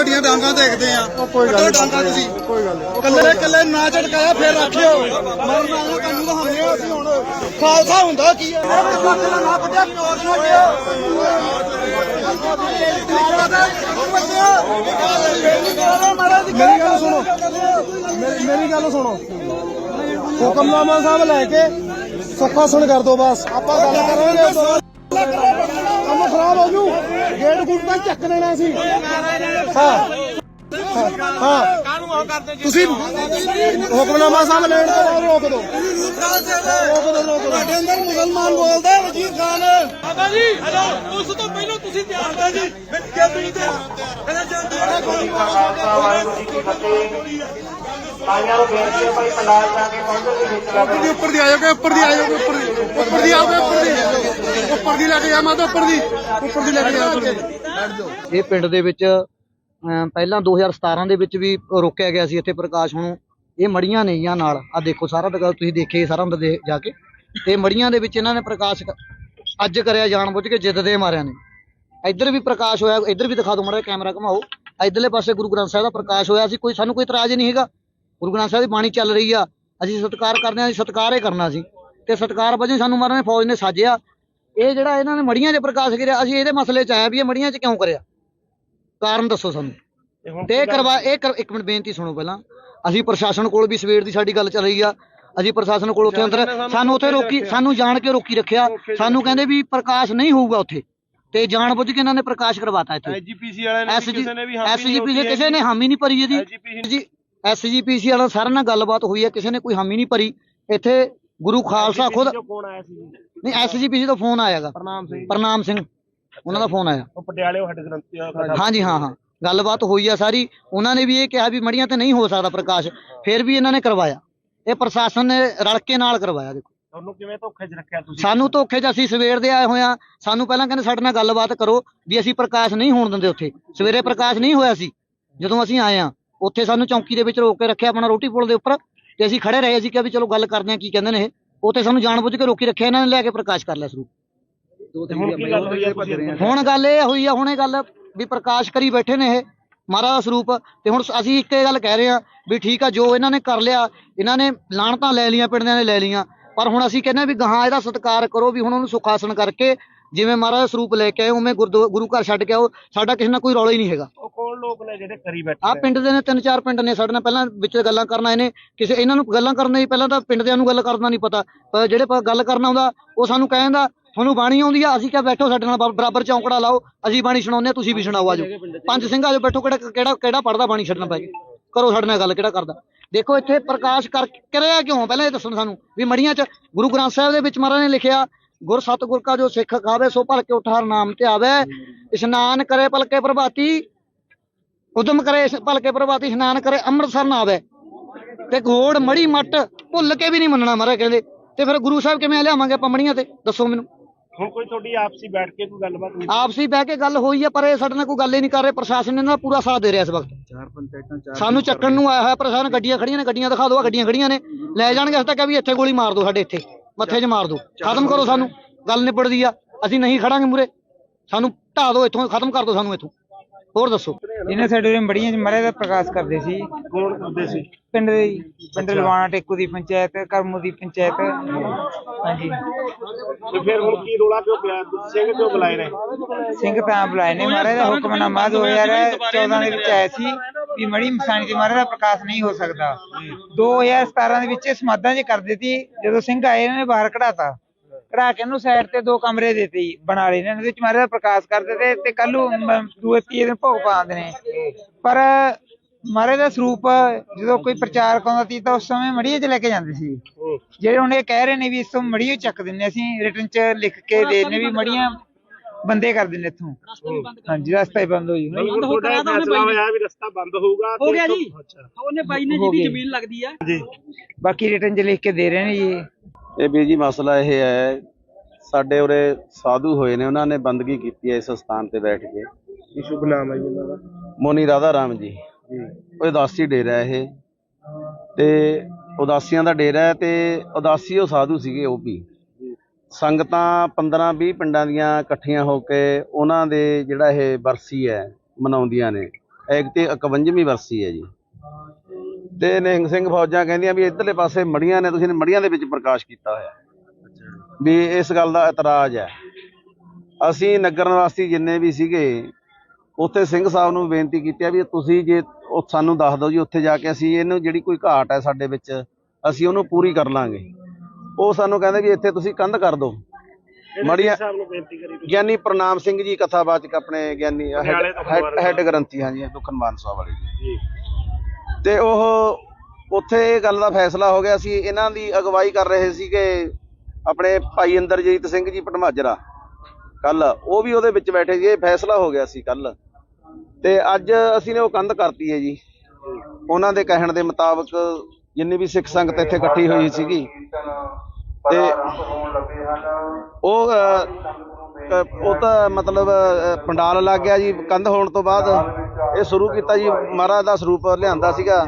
ਤੁਹਾਡੀਆਂ ਡਾਂਗਾਂ ਦੇਖਦੇ ਆ। ਕੋਈ ਗੱਲ ਕੱਢੋ ਨਹੀਂ ਡਾਂਗਾਂ ਤੁਸੀਂ। ਕੋਈ ਗੱਲ ਨਹੀਂ। ਕੱਲੇ ਕੱਲੇ ਨਾ ਝਟਕਾਇਆ ਫੇਰ ਰੱਖਿਓ ਮਰਨ ਵਾਲਾ ਕਾਨੂੰਨ ਤਾਂ ਹਮਨੇ ਅਸੀਂ ਹੁਣ। ਖਾਲਸਾ ਹੁੰਦਾ ਕੀ ਹੈ ਕੱਲੇ ਨਾ ਪੱਟਿਆ ਪਿਓਰ ਨਾ ਗਿਆ ਮੇਰੀ ਗੱਲ ਸੁਣੋ। ਮੇਰੀ ਮੇਰੀ ਗੱਲ ਸੁਣੋ। ਹੁਕਮਨਾਮਾ ਸਾਹਿਬ ਲੈ ਕੇ ਸੁੱਖਾ ਸੁਣ ਕਰ ਦੋ ਬਸ। ਆਪਾਂ ਗੱਲ ਕਰਾਂਗੇ। ਖਰਾਬ ਹੋ ਜੂ। ਗੇਟ ਗੁੱਟ ਤਾਂ ਚੱਕ ਦੇਣਾ ਸੀ। ਹਾਂ। ਹਾਂ। ਤੁਸੀਂ ਹੁਕਮਨਾਮਾ ਸਾਹਿਬ ਲੈਣ ਤੋਂ ਬਾਅਦ ਰੋਕ ਦਿਓ। ਰੋਕ ਦਿਓ ਰੋਕ ਦਿਓ ਤੁਹਾਡੇ ਅੰਦਰ ਮੁਸਲਮਾਨ ਬੋਲਦਾ ਹੈ ਵਜ਼ੀਰ ਖਾਨ। ਬਾਬਾ ਜੀ ਹਲੋ ਉਸ ਤੋਂ ਪਹਿਲਾਂ ਤੁਸੀਂ ਧਿਆਨ ਦਿਓ ਜੀ ਕਿਆ ਤੁਸੀਂ ਤੇ ਕਹਿੰਦੇ ਜਾਂਦੇ ਆਇਆਂ ਨੂੰ ਬੇਨਤੀ ਹੈ ਭਾਈ ਪੰਡਾਲ ਜਾ ਕੇ ਪਹੁੰਚੋ ਜੀ। ਵਿੱਚ ਲੱਗ ਉੱਪਰ ਦੀ ਉੱਪਰ ਦੀ ਆਇਓਗੇ ਉੱਪਰ ਦੀ ਆਇਓਗੇ ਉੱਪਰ ਦੀ। ਉੱਪਰ ਦੀ ਆਓਗੇ ਉੱਪਰ ਦੀ। ਉੱਪਰ ਦੀ ਲੈ ਕੇ ਜਾ ਮਾਤਾ ਉੱਪਰ ਦੀ। ਉੱਪਰ ਦੀ ਲੈ ਕੇ ਜਾ ਦੀ ਇਹ ਪਿੰਡ ਦੇ ਵਿੱਚ ਪਹਿਲਾਂ 2017 ਦੇ ਵਿੱਚ ਵੀ ਰੋਕਿਆ ਗਿਆ ਸੀ ਇੱਥੇ ਪ੍ਰਕਾਸ਼ ਨੂੰ। ਇਹ ਮੜੀਆਂ ਨੇ ਜਾਂ ਨਾਲ। ਆ ਦੇਖੋ ਸਾਰਾ ਦਗਾ ਤੁਸੀਂ ਦੇਖੇ ਸਾਰਾ ਅੰਦਰ ਦੇ ਜਾ ਕੇ। ਤੇ ਮੜੀਆਂ ਦੇ ਵਿੱਚ ਇਹਨਾਂ ਨੇ ਪ੍ਰਕਾਸ਼ ਅੱਜ ਕਰਿਆ ਜਾਣ ਬੁੱਝ ਕੇ ਜਿੱਦ ਦੇ ਮਾਰਿਆਂ ਨੇ। ਇੱਧਰ ਵੀ ਪ੍ਰਕਾਸ਼ ਹੋਇਆ ਇੱਧਰ ਵੀ ਦਿਖਾ ਦਿਓ ਮਾੜਾ ਕੈਮਰਾ ਘਮਾਓ। ਇੱਧਰਲੇ ਪਾਸੇ ਗੁਰੂ ਗ੍ਰੰਥ ਸਾਹਿਬ ਦਾ ਪ੍ਰਕਾਸ਼ ਹੋਇਆ ਸੀ ਕੋਈ ਸਾਨੂੰ ਕੋਈ ਇਤਰਾਜ਼ ਨਹੀਂ ਹੈਗਾ। ਗੁਰੂ ਗ੍ਰੰਥ ਸਾਹਿਬ ਦੀ ਬਾਣੀ ਚੱਲ ਰਹੀ ਆ ਅਸੀਂ ਸਤਿਕਾਰ ਕਰਦੇ ਅਸੀਂ ਸਤਿਕਾਰ ਹੀ ਕਰਨਾ ਸੀ। ਤੇ ਸਤਿਕਾਰ ਵਜੋਂ ਸਾਨੂੰ ਮਾਰਨ ਨੇ ਫੌਜ ਨੇ ਸਾਜਿਆ। ਇਹ ਜਿਹੜਾ ਇਹਨਾਂ ਨੇ ਮੜੀਆਂ 'ਚ ਪ੍ਰਕਾਸ਼ ਕਰਿਆ ਅਸੀਂ ਇਹਦੇ ਮਸਲੇ 'ਚ ਆਇਆ ਵੀ ਇਹ ਮੜੀਆਂ 'ਚ ਕਿਉਂ ਕਰਿਆ? ਕਾਰਨ ਦੱਸੋ ਸਾਨੂੰ। ਤੇ ਕਰਵਾ ਇਹ ਇੱਕ ਮਿੰਟ ਬੇਨਤੀ ਸੁਣੋ ਪਹਿਲਾਂ। ਅਸੀਂ ਪ੍ਰਸ਼ਾਸਨ ਕੋਲ ਵੀ ਸਵੇਰ ਦੀ ਸਾਡੀ ਗੱਲ ਚੱਲ ਰਹੀ ਆ। ਅਸੀਂ ਪ੍ਰਸ਼ਾਸਨ ਕੋਲ ਉੱਥੇ ਅੰਦਰ ਸਾਨੂੰ ਉੱਥੇ ਰੋਕੀ ਸਾਨੂੰ ਜਾਣ ਕੇ ਰੋਕੀ ਰੱਖਿਆ। ਸਾਨੂੰ ਕਹਿੰਦੇ ਵੀ ਪ੍ਰਕਾਸ਼ ਨਹੀਂ ਹੋਊਗਾ ਉੱਥੇ। ਤੇ ਜਾਣ ਬੁੱਝ ਕੇ ਇਹਨਾਂ ਨੇ ਪ੍ਰਕਾਸ਼ ਕਰਵਾਤਾ ਇੱਥੇ। ਐਜੀਪੀਸੀ ਵਾਲਿਆਂ ਨੇ ਕਿਸੇ ਨੇ ਵੀ ਹਾਮੀ ਨਹੀਂ ਭਰੀ ਇਹਦੀ। ਐਸਜੀਪੀਸੀ ਵਾਲਾ ਸਾਰਿਆਂ ਨਾਲ ਗੱਲਬਾਤ ਹੋਈ ਹੈ ਕਿਸੇ ਨੇ ਕੋਈ ਹਾਮੀ ਨਹੀਂ ਭਰੀ। ਇੱਥੇ ਗੁਰੂ ਖਾਲਸਾ ਖੁਦ ਆਇਆ ਸੀ ਨਹੀਂ ਐਸਜੀਪੀਸੀ ਤੋਂ ਫੋਨ ਆਇਆਗਾ ਪ੍ਰਣਾਮ ਸਿੰਘ ਪ੍ਰਨਾਮ ਸਿੰਘ ਉਹਨਾਂ ਦਾ ਫੋਨ ਆਇਆ। ਉਹ ਪਟਿਆਲੇ ਹੈਡ ਗ੍ਰੰਥੀ ਹਾਂਜੀ ਹਾਂ ਹਾਂ। ਗੱਲਬਾਤ ਹੋਈ ਆ ਸਾਰੀ। ਉਹਨਾਂ ਨੇ ਵੀ ਇਹ ਕਿਹਾ ਵੀ ਮੜੀਆਂ ਤੇ ਨਹੀਂ ਹੋ ਸਕਦਾ ਪ੍ਰਕਾਸ਼। ਫਿਰ ਵੀ ਇਹਨਾਂ ਨੇ ਕਰਵਾਇਆ। ਇਹ ਪ੍ਰਸ਼ਾਸਨ ਨੇ ਰਲ ਕੇ ਨਾਲ ਕਰਵਾਇਆ ਦੇਖੋ। ਤੁਹਾਨੂੰ ਕਿਵੇਂ ਧੋਖੇ 'ਚ ਰੱਖਿਆ ਤੁਸੀਂ? ਸਾਨੂੰ ਧੋਖੇ 'ਚ ਅਸੀਂ ਸਵੇਰ ਦੇ ਆਏ ਹੋਏ ਆ। ਸਾਨੂੰ ਪਹਿਲਾਂ ਕਹਿੰਦੇ ਸਾਡੇ ਨਾਲ ਗੱਲਬਾਤ ਕਰੋ ਵੀ ਅਸੀਂ ਪ੍ਰਕਾਸ਼ ਨਹੀਂ ਹੋਣ ਦਿੰਦੇ ਉੱਥੇ। ਸਵੇਰੇ ਪ੍ਰਕਾਸ਼ ਨਹੀਂ ਹੋਇਆ ਸੀ ਜਦੋਂ ਅਸੀਂ ਆਏ ਆ। ਉੱਥੇ ਸਾਨੂੰ ਚੌਂਕੀ ਦੇ ਵਿੱਚ ਰੋਕ ਕੇ ਰੱਖਿਆ ਆਪਣਾ ਰੋਟੀ ਪੁਲ ਦੇ ਉੱਪਰ ਤੇ ਅਸੀਂ ਖੜੇ ਰਹੇ ਅਸੀਂ ਕਿਹਾ ਵੀ ਚਲੋ ਗੱਲ ਕਰਦੇ ਆ ਕੀ ਕਹਿੰਦੇ ਨੇ ਇਹ। ਉੱਥੇ ਸਾਨੂੰ ਜਾਣਬੁੱਝ ਕੇ ਰੋਕੀ ਰੱਖਿਆ ਇਹਨਾਂ ਨੇ ਲੈ ਕੇ ਪ੍ਰਕਾਸ਼ ਕਰ ਲਿਆ ਸ਼ੁਰੂ। ਹੁਣ ਗੱਲ ਇਹ ਹੋਈ ਆ ਹੁਣ ਇਹ ਗੱਲ ਵੀ ਪ੍ਰਕਾਸ਼ ਕਰੀ ਬੈਠੇ ਨੇ ਇਹ ਮਹਾਰਾਜ ਦਾ ਸਰੂਪ। ਤੇ ਹੁਣ ਅਸੀਂ ਇੱਕ ਇਹ ਗੱਲ ਕਹਿ ਰਹੇ ਆ ਵੀ ਠੀਕ ਆ ਜੋ ਇਹਨਾਂ ਨੇ ਕਰ ਲਿਆ ਇਹਨਾਂ ਨੇ ਲਾਣਤਾਂ ਲੈ ਲੀਆਂ ਪਿੰਡਾਂ ਨੇ ਲੈ ਲੀਆਂ ਪਰ ਹੁਣ ਅਸੀਂ ਕਹਿੰਦੇ ਆ ਵੀ ਗਾਹਾਂ ਇਹਦਾ ਸਤਿਕਾਰ ਕਰੋ ਵੀ ਹੁਣ ਉਹਨੂੰ ਸੁਖਾਸਨ ਕਰਕੇ ਜਿਵੇਂ ਮਹਾਰਾਜ ਦਾ ਸਰੂਪ ਲੈ ਕੇ ਆਏ ਉਵੇਂ ਗੁਰੂ ਘਰ ਛੱਡ ਕੇ ਆਓ ਸਾਡਾ ਕਿਸੇ ਨਾਲ ਕੋਈ ਰੌਲਾ ਹੀ ਨਹੀਂ ਹੈਗਾ। ਉਹ ਕੌਣ ਲੋਕ ਨੇ ਜਿਹੜੇ ਕਰੀ ਬੈਠੇ ਆ? ਪਿੰਡ ਦੇ ਨੇ ਤਿੰਨ ਚਾਰ ਪਿੰਡ ਨੇ ਸਾਡੇ ਨਾਲ ਪਹਿਲਾਂ ਵਿੱਚ ਗੱਲਾਂ ਕਰਨ ਆਏ ਨੇ ਕਿਸੇ ਇਹਨਾਂ ਨੂੰ ਗੱਲਾਂ ਕਰਨ ਦੀ ਪਹਿਲਾਂ ਤਾਂ ਪਿੰਡ ਦਿਆਂ ਨੂੰ ਗੱਲ ਕਰਨਾ ਨਹੀਂ ਪਤਾ। ਪਰ ਜਿਹੜੇ ਗੱਲ ਕਰਨਾ ਆਉਂਦਾ ਉਹ ਸਾਨੂੰ ਕਹਿੰਦਾ ਤੁਹਾਨੂੰ ਬਾਣੀ ਆਉਂਦੀ ਆ ਅਸੀਂ ਕਿਹਾ ਬੈਠੋ ਸਾਡੇ ਨਾਲ ਬਰਾਬਰ ਚੌਂਕੜਾ ਲਾਓ ਅਸੀਂ ਬਾਣੀ ਸੁਣਾਉਂਦੇ ਹਾਂ ਤੁਸੀਂ ਵੀ ਸੁਣਾਓ ਆਜੋ। ਪੰਜ ਸਿੰਘ ਆਜੋ ਬੈਠੋ ਕਿਹੜਾ ਕਿਹੜਾ ਕਿਹੜਾ ਪੜਦਾ ਬਾਣੀ ਛੱਡਣਾ ਗਿਆ ਕਰੋ ਸਾਡੇ ਨਾਲ ਗੱਲ ਕਿਹੜਾ ਕਰਦਾ? ਦੇਖੋ ਇੱਥੇ ਪ੍ਰਕਾਸ਼ ਕਰ ਕਰਿਆ ਕਿਉਂ? ਪਹਿਲਾਂ ਇਹ ਦੱਸਣ ਸਾਨੂੰ ਵੀ ਮੜੀਆਂ 'ਚ ਗੁਰੂ ਗ੍ਰੰਥ ਸਾਹਿਬ ਦੇ ਵਿੱਚ ਮਹਾਰਾਜ ਨੇ ਲਿਖਿਆ ਗੁਰ ਸਤਿਗੁਰ ਕਾ ਜੋ ਸਿੱਖ ਖਾਵੇ ਸੋ ਭਲ ਕੇ ਉਠਾਰ ਨਾਮ ਤੇ ਆਵੇ। ਇਸ਼ਨਾਨ ਕਰੇ ਪਲਕੇ ਪ੍ਰਭਾਤੀ। ਉਦਮ ਕਰੇ ਇਸ ਭਲਕੇ ਪ੍ਰਭਾਤੀ ਇਸ਼ਨਾਨ ਕਰੇ ਅੰਮ੍ਰਿਤਸਰ ਨਾ ਆਵੇ। ਤੇ ਘੋੜ ਮੜੀ ਮੱਟ ਭੁੱਲ ਕੇ ਵੀ ਨਹੀਂ ਮੰਨਣਾ ਮਹਾਰਾਜ ਕਹਿੰਦੇ। ਤੇ ਫਿਰ ਗੁਰੂ ਸਾਹਿਬ ਕਿਵੇਂ ਲਿਆਵਾਂਗੇ ਆਪਾਂ ਮੜੀਆਂ ਤੇ? ਦੱਸੋ ਮੈਨੂੰ। ਹੁਣ ਕੋਈ ਤੁਹਾਡੀ ਆਪਸੀ ਬੈਠ ਕੇ ਕੋਈ ਗੱਲਬਾਤ ਨਹੀਂ ਆਪਸੀ ਬਹਿ ਕੇ ਗੱਲ ਹੋਈ ਆ ਪਰ ਇਹ ਸਾਡੇ ਨਾਲ ਕੋਈ ਗੱਲ ਹੀ ਨਹੀਂ ਕਰ ਰਹੇ। ਪ੍ਰਸ਼ਾਸਨ ਇਹਨਾਂ ਦਾ ਪੂਰਾ ਸਾਥ ਦੇ ਰਿਹਾ ਇਸ ਵਕਤ। ਸਾਨੂੰ ਚੱਕਣ ਨੂੰ ਆਇਆ ਹੋਇਆ ਪ੍ਰਸ਼ਾਸਨ ਗੱਡੀਆਂ ਖੜੀਆਂ ਨੇ ਗੱਡੀਆਂ ਦਿਖਾ ਦਿਓ ਗੱਡੀਆਂ ਖੜੀਆਂ ਨੇ। ਲੈ ਜਾਣਗੇ ਅਸੀਂ ਤਾਂ ਕਿਹਾ ਵੀ ਇੱਥੇ ਗੋਲੀ ਮਾਰ ਦਿਓ ਸਾਡੇ ਇੱਥੇ। ਮੱਥੇ 'ਚ ਮਾਰ ਦਿਓ ਖਤਮ ਕਰੋ ਸਾਨੂੰ। ਗੱਲ ਨਿਬੜਦੀ ਆ। ਅਸੀਂ ਨਹੀਂ ਖੜਾਂਗੇ ਮੂਰੇ ਸਾਨੂੰ ਢਾ ਦਿਓ ਇੱਥੋਂ ਖਤਮ ਕਰ ਦਿਓ ਸਾਨੂੰ ਇੱਥੋਂ। ਹੋਰ ਦੱਸੋ। ਇਹਨੇ ਸਾਡੇ ਉਰੇ ਮੜੀਆਂ 'ਚ ਮਰੇ ਦਾ ਪ੍ਰਕਾਸ਼ ਕਰਦੇ ਸੀ। ਕੌਣ ਕਰਦੇ ਸੀ? ਪਿੰਡ ਦੇ ਹੀ, ਪਿੰਡ ਲਵਾਣਾ ਟੇਕੂ ਦੀ ਪੰਚਾਇਤ ਕਰਮੂ ਦੀ ਪੰਚਾਇਤ। ਹਾਂਜੀ। ਤੇ ਫਿਰ ਹੁਣ ਕੀ ਰੋਲਾ ਕਿਉਂ ਪਿਆ? ਤੁਸੀਂ ਸਿੰਘ ਕਿਉਂ ਬੁਲਾਏ ਨੇ? ਸਿੰਘ ਤਾਂ ਬੁਲਾਏ ਨੇ। ਮਹਾਰਾਜ ਦਾ ਹੁਕਮਨਾਮਾ 2014 ਦੇ ਵਿੱਚ ਆਇਆ ਸੀ। ਵੀ ਮੜੀ ਮਸਾਣੀ ਤੇ ਮਹਾਰਾਜ ਦਾ ਪ੍ਰਕਾਸ਼ ਨਹੀਂ ਹੋ ਸਕਦਾ। 2017 ਦੇ ਵਿੱਚ ਇਹ ਸਮਾਧਾਂ 'ਚ ਕਰਦੇ ਸੀ ਜਦੋਂ ਸਿੰਘ ਆਏ ਇਹਨਾਂ ਨੇ ਬਾਹਰ ਕਢਾਤਾ। ਕਢਾ ਕੇ ਇਹਨੂੰ ਸਾਈਡ ਤੇ ਦੋ ਕਮਰੇ ਦਿੱਤੇ ਜੀ, ਬਣਾ ਲਏ ਨੇ। ਇਹਦੇ ਵਿੱਚ ਮਹਾਰਾਜ ਦਾ ਪ੍ਰਕਾਸ਼ ਕਰਦੇ ਤੇ ਤੇ ਕੱਲ ਨੂੰ ਦੂਏ ਤੀਏ ਦਿਨ ਭੋਗ ਪਾਉਂਦੇ ਨੇ। ਪਰ ਮਹਾਰਾਜ ਦਾ ਸਰੂਪ ਜਦੋਂ ਕੋਈ ਪ੍ਰਚਾਰਕ ਆਉਂਦਾ ਸੀ ਤਾਂ ਉਸ ਸਮੇਂ ਮੜੀਏ 'ਚ ਲੈ ਕੇ ਜਾਂਦੇ ਸੀ। ਜਿਹੜੇ ਹੁਣ ਇਹ ਕਹਿ ਰਹੇ ਨੇ ਵੀ ਇਸ ਤੋਂ ਮੜੀਏ ਚੱਕ ਦਿੰਨੇ ਅਸੀਂ ਰਿਟਰਨ 'ਚ ਲਿਖ ਕੇ ਦੇ ਦਿੰਨੇ ਵੀ ਮੜੀਆਂ ਬੰਦੇ ਕਰ ਦਿੰਨੇ ਇੱਥੋਂ। ਹਾਂਜੀ ਰਸਤਾ ਹੀ ਬੰਦ ਹੋ ਜੂ ਹੁਣ ਤੁਹਾਡਾ ਇਹ ਫੈਸਲਾ ਹੋਇਆ ਵੀ ਰਸਤਾ ਬੰਦ ਹੋਊਗਾ ਹੋ ਗਿਆ ਜੀ। ਅੱਛਾ। ਉਹਨੇ ਬਾਈ ਨੇ ਹੋ ਜਿਹਦੀ ਗਈ। ਜ਼ਮੀਨ ਲੱਗਦੀ ਆ। ਬਾਕੀ ਰਿਟਰਨ 'ਚ ਲਿਖ ਕੇ ਦੇ ਰਹੇ ਨੇ ਜੀ। ਇਹ ਵੀਰ ਜੀ ਮਸਲਾ ਇਹ ਹੈ ਸਾਡੇ ਉਰੇ ਸਾਧੂ ਹੋਏ ਨੇ ਉਹਨਾਂ ਨੇ ਬੰਦਗੀ ਕੀਤੀ ਹੈ ਇਸ ਸਥਾਨ ਤੇ ਬੈਠ ਕੇ। ਕੀ ਸ਼ੁਭ ਨਾਮ ਹੈ ਜੀ ਉਹਨਾਂ ਦਾ? ਮੋਨੀ ਰਾਧਾ ਰਾਮ ਜੀ। ਉਹ ਉਦਾਸੀ ਡੇਰਾ ਹੈ ਇਹ। ਤੇ ਉਦਾਸੀਆਂ ਦਾ ਡੇਰਾ ਹੈ ਤੇ ਉਦਾਸੀ ਉਹ ਸਾਧੂ ਸੀਗੇ ਉਹ ਵੀ। ਸੰਗਤਾਂ 15 20 ਪਿੰਡਾਂ ਦੀਆਂ ਇਕੱਠੀਆਂ ਹੋ ਕੇ ਉਹਨਾਂ ਦੇ ਜਿਹੜਾ ਇਹ ਬਰਸੀ ਹੈ, ਮਨਾਉਂਦੀਆਂ ਨੇ। ਐਕਟ ਦੀ 51ਵੀਂ ਵਰਸੀ ਹੈ ਜੀ। ਤੇ ਨਿਹੰਗ ਸਿੰਘ ਫੌਜਾਂ ਕਹਿੰਦੀਆਂ ਵੀ ਇਧਰਲੇ ਪਾਸੇ ਮੜੀਆਂ ਨੇ, ਤੁਸੀਂ ਨੇ ਮੜੀਆਂ ਦੇ ਵਿੱਚ ਪ੍ਰਕਾਸ਼ ਕੀਤਾ ਹੋਇਆ। ਵੀ ਇਸ ਗੱਲ ਦਾ ਇਤਰਾਜ਼ ਹੈ। ਅਸੀਂ ਨਗਰ ਨਿਵਾਸੀ ਜਿੰਨੇ ਵੀ ਸੀਗੇ, ਉੱਥੇ ਸਿੰਘ ਸਾਹਿਬ ਨੂੰ ਬੇਨਤੀ ਕੀਤੀ ਆ ਵੀ ਤੁਸੀਂ ਜੇ ਉਹ ਸਾਨੂੰ ਦੱਸ ਦਿਓ ਜੀ, ਉੱਥੇ ਜਾ ਕੇ ਅਸੀਂ ਇਹਨੂੰ ਜਿਹੜੀ ਕੋਈ ਘਾਟ ਹੈ ਸਾਡੇ ਵਿੱਚ, ਅਸੀਂ ਉਹਨੂੰ ਪੂਰੀ ਕਰ ਲਾਂਗੇ। ਉਹ ਸਾਨੂੰ ਕਹਿੰਦੇ ਵੀ ਇੱਥੇ ਤੁਸੀਂ ਕੰਧ ਕਰ ਦਿਓ। ਮੜੀਆਂ ਗਿਆਨੀ ਪ੍ਰਨਾਮ ਸਿੰਘ ਜੀ ਕਥਾਵਾਚਕ ਆਪਣੇ ਗਿਆਨੀ ਹੈਡ ਗ੍ਰੰਥੀ ਹਾਂਜੀ ਦੁਖਨਮਾਨ ਸਾਹਿਬ ਵਾਲੇ ਜੀ। ਤੇ ਉਹ ਉੱਥੇ ਇਹ ਗੱਲ ਦਾ ਫੈਸਲਾ ਹੋ ਗਿਆ ਸੀ ਇਹਨਾਂ ਦੀ ਅਗਵਾਈ ਕਰ ਰਹੇ ਸੀਗੇ ਆਪਣੇ ਭਾਈ ਇੰਦਰਜੀਤ ਸਿੰਘ ਜੀ ਪਟਮਾਜਰਾ। ਕੱਲ ਉਹ ਵੀ ਉਹਦੇ ਵਿੱਚ ਬੈਠੇ ਸੀ ਇਹ ਫੈਸਲਾ ਹੋ ਗਿਆ ਸੀ ਕੱਲ ਤੇ ਅੱਜ ਅਸੀਂ ਨੇ ਉਹ ਕੰਧ ਕਰਤੀ ਹੈ ਜੀ। ਉਹਨਾਂ ਦੇ ਕਹਿਣ ਦੇ ਮੁਤਾਬਕ ਜਿੰਨੀ ਵੀ ਸਿੱਖ ਸੰਗਤ ਇੱਥੇ ਇਕੱਠੀ ਹੋਈ ਸੀਗੀ ਤੇ ਉਹ ਉਹ ਤਾਂ ਮਤਲਬ ਪੰਡਾਲ ਲੱਗ ਗਿਆ ਜੀ ਕੰਧ ਹੋਣ ਤੋਂ ਬਾਅਦ ਇਹ ਸ਼ੁਰੂ ਕੀਤਾ ਜੀ ਮਹਾਰਾਜ ਦਾ ਸਰੂਪ ਲਿਆਂਦਾ ਸੀਗਾ।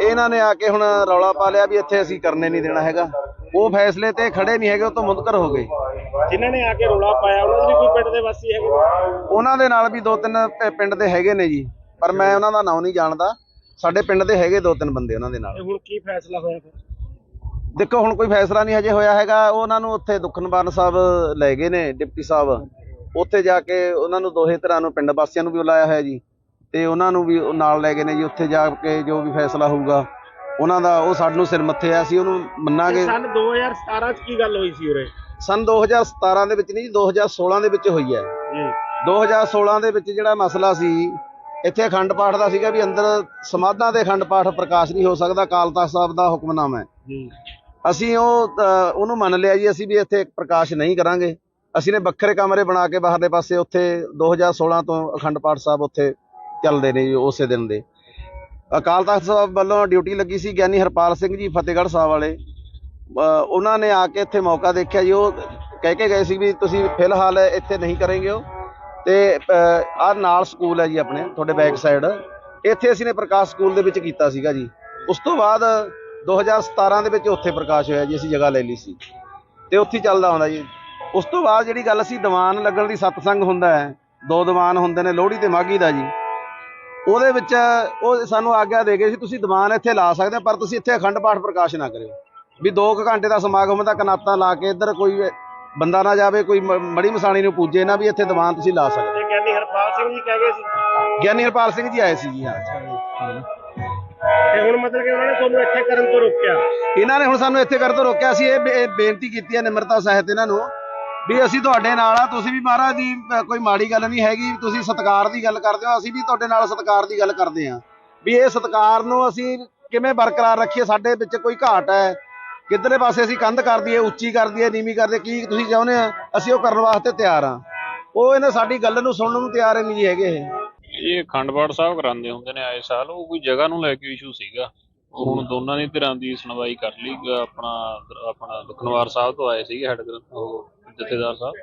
ਇਹਨਾਂ ਨੇ ਆ ਕੇ ਹੁਣ ਰੌਲਾ ਪਾ ਲਿਆ ਵੀ ਇੱਥੇ ਅਸੀਂ ਕਰਨੇ ਨਹੀਂ ਦੇਣਾ ਹੈਗਾ। ਉਹ ਫੈਸਲੇ ਤੇ ਖੜੇ ਨਹੀਂ ਹੈਗੇ ਉਹ ਤੋਂ ਮੁਨਕਰ ਹੋ ਗਏ। ਜਿਨ੍ਹਾਂ ਨੇ ਆ ਕੇ ਰੋਲਾ ਪਾਇਆ ਉਹਨਾਂ ਦੇ ਵੀ ਕੋਈ ਪਿੰਡ ਦੇ ਵਾਸੀ ਹੈਗੇ? ਉਹਨਾਂ ਦੇ ਨਾਲ ਵੀ ਦੋ ਤਿੰਨ ਪਿੰਡ ਦੇ ਹੈਗੇ ਨੇ ਜੀ ਪਰ ਮੈਂ ਉਹਨਾਂ ਦਾ ਨਾਮ ਨਹੀਂ ਜਾਣਦਾ। ਸਾਡੇ ਪਿੰਡ ਦੇ ਹੈਗੇ ਦੋ ਤਿੰਨ ਬੰਦੇ ਉਹਨਾਂ ਦੇ ਨਾਲ। ਹੁਣ ਕੀ ਫੈਸਲਾ ਹੋਇਆ ਫਿਰ? ਦੇਖੋ ਹੁਣ ਕੋਈ ਫੈਸਲਾ ਨਹੀਂ ਹਜੇ ਹੋਇਆ ਹੈਗਾ। ਉਹਨਾਂ ਨੂੰ ਉੱਥੇ ਦੁਖਨਿਵਾਰਨ ਸਾਹਿਬ ਲੈ ਗਏ ਨੇ ਡਿਪਟੀ ਸਾਹਿਬ। ਉੱਥੇ ਜਾ ਕੇ ਉਹਨਾਂ ਨੂੰ ਦੋਹੇ ਤਰ੍ਹਾਂ ਨੂੰ ਪਿੰਡ ਵਾਸੀਆਂ ਨੂੰ ਵੀ ਬੁਲਾਇਆ ਹੋਇਆ ਜੀ। ਤੇ ਉਹਨਾਂ ਨੂੰ ਵੀ ਨਾਲ ਲੈ ਗਏ ਨੇ ਜੀ। ਉੱਥੇ ਜਾ ਕੇ ਜੋ ਵੀ ਫੈਸਲਾ ਹੋਊਗਾ ਉਹਨਾਂ ਦਾ ਉਹ ਸਾਨੂੰ ਸਿਰ ਮੱਥੇ ਆ। ਅਸੀਂ ਉਹਨੂੰ ਮੰਨਾਂਗੇ। ਸਨ 2017 ਚ ਕੀ ਗੱਲ ਹੋਈ ਸੀ ਉਰੇ? ਸਨ 2017 ਦੇ ਵਿੱਚ ਨਹੀਂ ਜੀ 2016 ਦੇ ਵਿੱਚ ਹੋਈ ਹੈ। ਜੀ। 2016 ਦੇ ਵਿੱਚ ਜਿਹੜਾ ਮਸਲਾ ਸੀ ਇੱਥੇ ਅਖੰਡ ਪਾਠ ਦਾ ਸੀਗਾ ਵੀ ਅੰਦਰ ਸਮਾਧਾਂ ਦੇ ਅਖੰਡ ਪਾਠ ਪ੍ਰਕਾਸ਼ ਨਹੀਂ ਹੋ ਸਕਦਾ ਅਕਾਲ ਤਖਤ ਸਾਹਿਬ ਦਾ ਹੁਕਮਨਾਮਾ ਹੈ। ਜੀ। ਅਸੀਂ ਉਹ ਉਹਨੂੰ ਮੰਨ ਲਿਆ ਜੀ, ਅਸੀਂ ਵੀ ਇੱਥੇ ਪ੍ਰਕਾਸ਼ ਨਹੀਂ ਕਰਾਂਗੇ। ਅਸੀਂ ਨੇ ਵੱਖਰੇ ਕਮਰੇ ਬਣਾ ਕੇ ਬਾਹਰਲੇ ਪਾਸੇ ਉੱਥੇ 2016 ਤੋਂ ਅਖੰਡ ਪਾਠ ਸਾਹਿਬ ਉੱਥੇ ਚੱਲਦੇ ਨੇ ਜੀ, ਉਸੇ ਦਿਨ ਦੇ। ਅਕਾਲ ਤਖਤ ਸਾਹਿਬ ਵੱਲੋਂ ਡਿਊਟੀ ਲੱਗੀ ਸੀ ਗਿਆਨੀ ਹਰਪਾਲ ਸਿੰਘ ਜੀ, ਫਤਿਹਗੜ੍ਹ ਸਾਹਿਬ ਵਾਲੇ। ਉਹਨਾਂ ਨੇ ਆ ਕੇ ਇੱਥੇ ਮੌਕਾ ਦੇਖਿਆ ਜੀ, ਉਹ ਕਹਿ ਕੇ ਗਏ ਸੀ ਵੀ ਤੁਸੀਂ ਫਿਲਹਾਲ ਇੱਥੇ ਨਹੀਂ ਕਰੇਂਗੇ ਉਹ। ਤੇ ਆ ਨਾਲ ਸਕੂਲ ਹੈ ਜੀ ਆਪਣੇ, ਤੁਹਾਡੇ ਬੈਕ ਸਾਈਡ। ਇੱਥੇ ਅਸੀਂ ਨੇ ਪ੍ਰਕਾਸ਼ ਸਕੂਲ ਦੇ ਵਿੱਚ ਕੀਤਾ ਸੀਗਾ ਜੀ। ਉਸ ਤੋਂ ਬਾਅਦ 2017 ਦੇ ਵਿੱਚ ਉੱਥੇ ਪ੍ਰਕਾਸ਼ ਹੋਇਆ ਜੀ ਅਸੀਂ ਜਗ੍ਹਾ ਲੈ ਲਈ ਸੀ। ਤੇ ਉੱਥੇ ਚੱਲਦਾ ਆਉਂਦਾ ਜੀ। ਉਸ ਤੋਂ ਬਾਅਦ ਜਿਹੜੀ ਗੱਲ ਸੀ ਦੀਵਾਨ ਲੱਗਣ ਦੀ ਸਤਸੰਗ ਹੁੰਦਾ ਹੈ ਦੋ ਦੀਵਾਨ ਹੁੰਦੇ ਨੇ ਲੋਹੜੀ ਤੇ ਮਾਘੀ ਦਾ ਜੀ। ਉਹਦੇ ਵਿੱਚ ਉਹ ਸਾਨੂੰ ਆਗਿਆ ਦੇ ਗਏ ਸੀ ਤੁਸੀਂ ਦੀਵਾਨ ਇੱਥੇ ਲਾ ਸਕਦੇ ਹੋ, ਪਰ ਤੁਸੀਂ ਇੱਥੇ ਅਖੰਡ ਪਾਠ ਪ੍ਰਕਾਸ਼ ਨਾ ਕਰਿਓ। ਵੀ 2 ਘੰਟੇ ਦਾ ਸਮਾਗਮ ਦਾ ਕਨਾਤਾ ਲਾ ਕੇ ਇੱਧਰ ਕੋਈ ਬੰਦਾ ਨਾ ਜਾਵੇ ਕੋਈ ਮੜੀ ਮਸਾਣੀ ਨੂੰ ਪੂਜੇ ਨਾ ਵੀ ਇੱਥੇ ਦੀਵਾਨ ਤੁਸੀਂ ਲਾ ਸਕਦੇ ਗਿਆਨੀ ਹਰਪਾਲ ਸਿੰਘ ਜੀ ਕਹਿ ਗਏ ਸੀ। ਗਿਆਨੀ ਹਰਪਾਲ ਸਿੰਘ ਜੀ ਆਏ ਸੀ ਜੀ ਹਾਂ। ਤੇ ਹੁਣ ਮਤਲਬ ਕਿ ਉਹਨਾਂ ਨੇ ਤੁਹਾਨੂੰ ਇੱਥੇ ਕਰਨ ਤੋਂ ਰੋਕਿਆ। ਇਹਨਾਂ ਨੇ ਹੁਣ ਸਾਨੂੰ ਇੱਥੇ ਕਰਨ ਤੋਂ ਰੋਕਿਆ। ਸੀ ਇਹ ਬੇ- ਇਹ ਬੇਨਤੀ ਕੀਤੀ ਹੈ ਨਿਮਰਤਾ ਸਹਿਤ ਇਹਨਾਂ ਨੂੰ ਵੀ ਅਸੀਂ ਤੁਹਾਡੇ ਨਾਲ ਆ। ਤੁਸੀਂ ਵੀ ਮਹਾਰਾਜ ਦੀ ਅ, ਕੋਈ ਮਾੜੀ ਗੱਲ ਨਹੀਂ ਹੈਗੀ। ਤੁਸੀਂ ਸਤਿਕਾਰ ਦੀ ਗੱਲ ਕਰਦੇ ਹੋ। ਅਸੀਂ ਵੀ ਤੁਹਾਡੇ ਨਾਲ ਸਤਿਕਾਰ ਦੀ ਗੱਲ ਕਰਦੇ ਹਾਂ। ਵੀ ਇਹ ਸਤਿਕਾਰ ਨੂੰ ਅਸੀਂ ਕਿਵੇਂ ਬਰਕਰਾਰ ਰੱਖੀਏ? ਸਾਡੇ ਵਿੱਚ ਕੋਈ ਘਾਟ ਹੈ। ਕਿੱਧਰਲੇ ਪਾਸੇ ਅਸੀਂ ਕੰਧ ਕਰ ਦਈਏ ਉੱਚੀ ਕਰ ਦਈਏ ਨੀਵੀਂ ਕਰ ਦਈਏ ਕੀ ਤੁਸੀਂ ਚਾਹੁੰਦੇ ਆ? ਅਸੀਂ ਉਹ ਕਰਨ ਵਾਸਤੇ ਤਿਆਰ ਆ ਉਹ ਇਹਨਾਂ ਸਾਡੀ ਗੱਲ ਨੂੰ ਸੁਣਨ ਨੂੰ ਤਿਆਰ ਹੀ ਨਹੀਂ ਜੀ ਹੈਗੇ ਇਹ। ਇਹ ਪਾਠ ਸਾਹਿਬ ਕਰਾਉਂਦੇ ਹੁੰਦੇ ਨੇ ਆਏ ਸਾਲ ਉਹ ਕੋਈ ਜਗ੍ਹਾ ਨੂੰ ਲੈ ਕੇ ਇਸ਼ੂ ਸੀਗਾ। ਉਹ ਹੁਣ ਦੋਨਾਂ ਦੀ ਧਿਰਾਂ ਦੀ ਸੁਣਵਾਈ ਕਰ ਲਈ ਆਪਣਾ ਆਪਣਾ ਦੁਖਨਵਾਰ ਸਾਹਿਬ ਤੋਂ ਆਏ ਸੀਗੇ ਹੈਡ ਗ੍ਰੰਥ ਉਹ ਜਥੇਦਾਰ ਸਾਹਿਬ।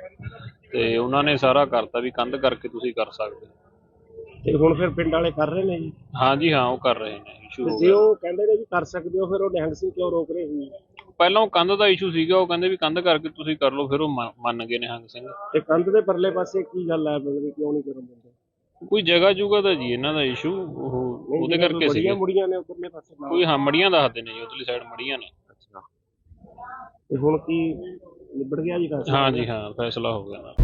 ਤੇ ਉਹਨਾਂ ਨੇ ਸਾਰਾ ਕਰਤਾ ਵੀ ਕੰਧ ਕਰਕੇ ਤੁਸੀਂ ਕਰ ਸਕਦੇ। ਤੇ ਹੁਣ ਫਿਰ ਪਿੰਡ ਵਾਲੇ ਕਰ ਰਹੇ ਨੇ ਜੀ? ਹਾਂਜੀ ਹਾਂ ਉਹ ਕਰ ਰਹੇ ਨੇ ਇਸ਼ੂ ਹੋ ਜੇ ਗਿਆ। ਉਹ ਕਹਿੰਦੇ ਨੇ ਵੀ ਕਰ ਸਕਦੇ ਹੋ ਫਿਰ ਉਹ ਨਿਹੰਗ ਸਿੰਘ ਕਿਉਂ ਰੋਕ ਰਹੇ ਸੀ? ਪਹਿਲਾਂ ਉਹ ਕੰਧ ਦਾ ਇਸ਼ੂ ਸੀਗਾ ਉਹ ਕਹਿੰਦੇ ਵੀ ਕੰਧ ਕਰਕੇ ਤੁਸੀਂ ਕਰ ਲਓ ਫਿਰ ਉਹ ਮੰਨ- ਮੰਨ ਗਏ ਨੇ ਹੰਗ ਸਿੰਘ। ਤੇ ਕੰਧ ਦੇ ਪਰਲੇ ਪਾਸੇ ਕੀ ਗੱਲ ਹੈ ਮਤਲਬ ਕਿ ਕਿਉਂ ਨਹੀਂ ਕਰਨ ਦਿੰਦੇ? ਕੋਈ ਜਗ੍ਹਾ ਜੁਗਾ ਦਾ ਜੀ ਇਹਨਾਂ ਦਾ ਇਸ਼ੂ ਉਹ ਉਹਦੇ ਕਰਕੇ ਮੁੜੀਆਂ ਨੇ ਪਾਸੇ ਨਾਲ। ਕੋਈ ਹਾਂ ਮੜੀਆਂ ਦੱਸਦੇ ਨੇ ਜੀ ਉਧਰਲੀ ਸਾਈਡ ਮੜੀਆਂ ਨੇ। ਤੇ ਹੁਣ ਕੀ ਨਿਬੜ ਗਿਆ ਜੀ ਫੈਸਲਾ? ਹਾਂਜੀ ਹਾਂ ਫੈਸਲਾ ਹੋ ਗਿਆ। ਨਾ